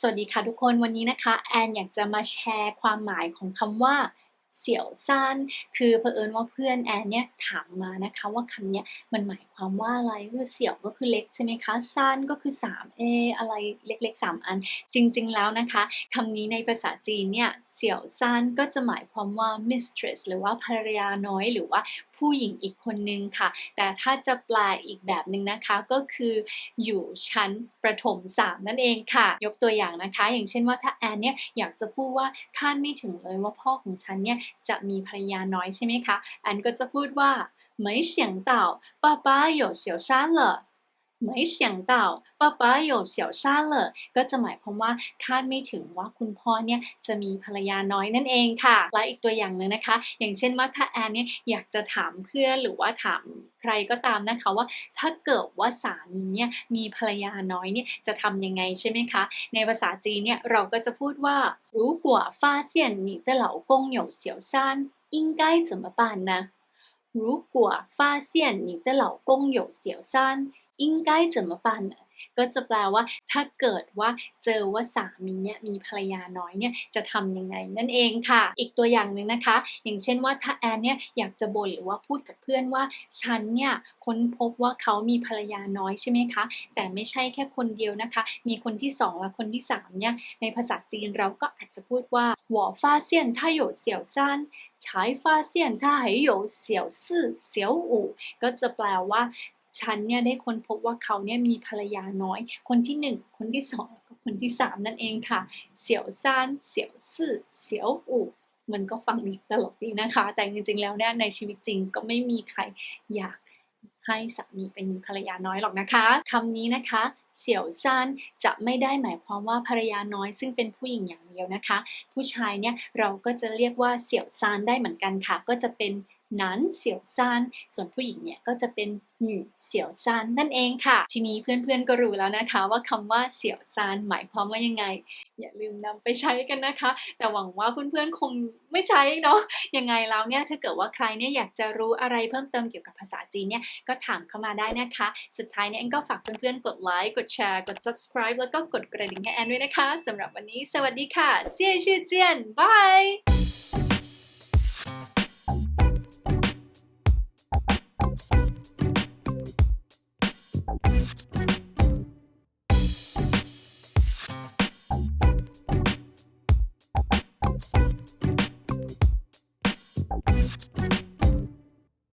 สวัสดีค่ะทุกคนวันนี้นะคะ แอนอยากจะมาแชร์ความหมายของคำว่า เสี่ยวซ่านคือเผอิญว่าเพื่อนแอนเนี่ยถามมานะคะว่าคำเนี้ยมันหมายความว่าอะไรคือเสี่ยวก็คือเล็กใช่ไหมคะซ่านก็คือ3เออะไรเล็กๆ 3 อัน จริงๆแล้วนะคะคำนี้ในภาษาจีนเนี่ยเสี่ยวซ่านก็จะหมายความว่า mistress หรือว่าภรรยาน้อยหรือว่าผู้หญิงอีกคนนึงค่ะ แต่ถ้าจะแปลอีกแบบหนึ่งนะคะก็คืออยู่ชั้นประถมสามนั่นเองค่ะ ยกตัวอย่างนะคะ อย่างเช่นว่าถ้าแอนเนี่ยอยากจะพูดว่าคาดไม่ถึงเลยว่าพ่อของฉันเนี่ยจะมีภรรยาน้อยใช่ไหมคะแอนก็จะพูดว่า没想到爸爸有小三了 ไม่想到爸爸有小三了ก็จะหมายความว่าคาดไม่ถึงว่าคุณพ่อเนี่ยจะมีภรรยาน้อยนั่นเองค่ะ และอีกตัวอย่างหนึ่งนะคะ อย่างเช่นว่าถ้าแอนเนี่ยอยากจะถามเพื่อนหรือว่าถามใครก็ตามนะคะว่า ถ้าเกิดว่าสามีเนี่ยมีภรรยาน้อยเนี่ยจะทำยังไงใช่ไหมคะ ในภาษาจีนเนี่ยเราก็จะพูดว่า如果发现你的老公有小三应该怎么办呢 如果发现你的老公有小三应该怎么办呢？ ก็จะแปลว่า ถ้าเกิดว่าเจอว่าสามีเนี่ยมีภรรยาน้อยเนี่ยจะทำยังไงนั่นเองค่ะ อีกตัวอย่างหนึ่งนะคะ อย่างเช่นว่าถ้าแอนเนี่ยอยากจะบ่นหรือว่าพูดกับเพื่อนว่าฉันเนี่ยค้นพบว่าเขามีภรรยาน้อยใช่ไหมคะ แต่ไม่ใช่แค่คนเดียวนะคะ มีคนที่สองและคนที่สามเนี่ยในภาษาจีนเราก็อาจจะพูดว่าหัวอฟ้าเซียนถ้าโยเสี่ยวซ่านใช้ฟ้าเซียนถ้าไห有เสี่ยวซื่อเสี่ยวอู่ก็จะแปลว่า ฉันเนี่ยได้ค้นพบว่าเขาเนี่ยมีภรรยาน้อย คนที่หนึ่งคนที่สองกับคนที่สามนั่นเองค่ะ เสี่ยวซาน เสี่ยวซื่อ เสี่ยวอู่มันก็ฟังดีตลกดีนะคะ แต่จริงๆ แล้วเนี่ยในชีวิตจริงก็ไม่มีใครอยากให้สามีเป็นมีภรรยาน้อยหรอกนะคะคำนี้นะคะ เสี่ยวซานจะไม่ได้หมายความว่าภรรยาน้อย ซึ่งเป็นผู้หญิงอย่างเดียวนะคะ ผู้ชายเนี่ยเราก็จะเรียกว่าเสี่ยวซานได้เหมือนกันค่ะ ก็จะเป็น หนันเสี่ยวซานส่วนผู้หญิงเนี่ยก็จะเป็นหนูเสี่ยวซานนั่นเองค่ะ ทีนี้เพื่อนๆก็รู้แล้วนะคะ ว่าคำว่าเสี่ยวซานหมายความว่ายังไง อย่าลืมนำไปใช้กันนะคะ แต่หวังว่าเพื่อนๆคงไม่ใช้เนาะยังไงแล้วเนี่ยถ้าเกิดว่าใครเนี่ยอยากจะรู้อะไรเพิ่มเติมเกี่ยวกับภาษาจีนเนี่ยก็ถามเข้ามาได้นะคะ สุดท้ายเนี่ยแอนก็ฝากเพื่อนๆกดไลค์กดแชร์กด subscribe แล้วก็กดกระดิ่งให้แอนด้วยนะคะสำหรับวันนี้ สวัสดีค่ะเซี่ยชื่อเจียนบาย